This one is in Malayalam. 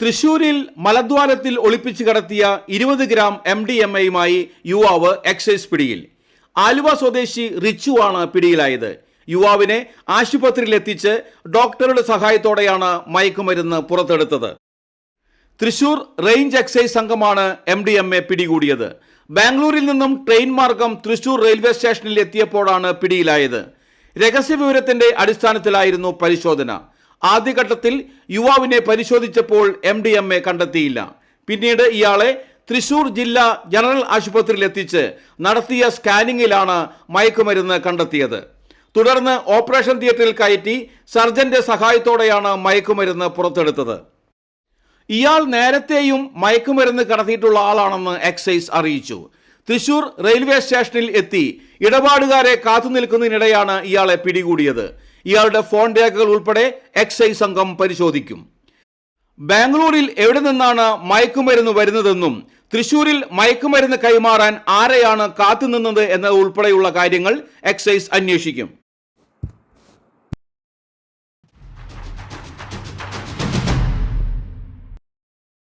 തൃശൂരിൽ മലദ്വാരത്തിൽ ഒളിപ്പിച്ചു കടത്തിയ ഇരുപത് ഗ്രാം എം ഡി എം എയുമായി യുവാവ് എക്സൈസ് പിടിയിൽ. ആലുവ സ്വദേശി റിച്ചു ആണ് പിടിയിലായത്. യുവാവിനെ ആശുപത്രിയിൽ എത്തിച്ച് ഡോക്ടറുടെ സഹായത്തോടെയാണ് മയക്കുമരുന്ന് പുറത്തെടുത്തത്. തൃശൂർ റേഞ്ച് എക്സൈസ് സംഘമാണ് എം ഡി എം എ പിടികൂടിയത്. ബാംഗ്ലൂരിൽ നിന്നും ട്രെയിൻ മാർഗം തൃശൂർ റെയിൽവേ സ്റ്റേഷനിൽ എത്തിയപ്പോഴാണ് പിടിയിലായത്. രഹസ്യവിവരത്തിന്റെ അടിസ്ഥാനത്തിലായിരുന്നു പരിശോധന. ആദ്യഘട്ടത്തിൽ യുവാവിനെ പരിശോധിച്ചപ്പോൾ എം ഡി എം എ കണ്ടെത്തിയില്ല. പിന്നീട് ഇയാളെ തൃശൂർ ജില്ലാ ജനറൽ ആശുപത്രിയിൽ എത്തിച്ച് നടത്തിയ സ്കാനിങ്ങിലാണ് മയക്കുമരുന്ന് കണ്ടെത്തിയത്. തുടർന്ന് ഓപ്പറേഷൻ തിയേറ്ററിൽ കയറ്റി സർജന്റെ സഹായത്തോടെയാണ് മയക്കുമരുന്ന് പുറത്തെടുത്തത്. ഇയാൾ നേരത്തെയും മയക്കുമരുന്ന് കടത്തിയിട്ടുള്ള ആളാണെന്ന് എക്സൈസ് അറിയിച്ചു. തൃശൂർ റെയിൽവേ സ്റ്റേഷനിൽ എത്തി ഇടപാടുകാരെ കാത്തുനിൽക്കുന്നതിനിടെയാണ് ഇയാളെ പിടികൂടിയത്. ഇയാളുടെ ഫോൺ രേഖകൾ ഉൾപ്പെടെ എക്സൈസ് സംഘം പരിശോധിക്കും. ബാംഗ്ലൂരിൽ എവിടെ നിന്നാണ് മയക്കുമരുന്ന് വരുന്നതെന്നും തൃശൂരിൽ മയക്കുമരുന്ന് കൈമാറാൻ ആരെയാണ് കാത്തുനിന്നത് എന്നത് ഉൾപ്പെടെയുള്ള കാര്യങ്ങൾ എക്സൈസ് അന്വേഷിക്കും.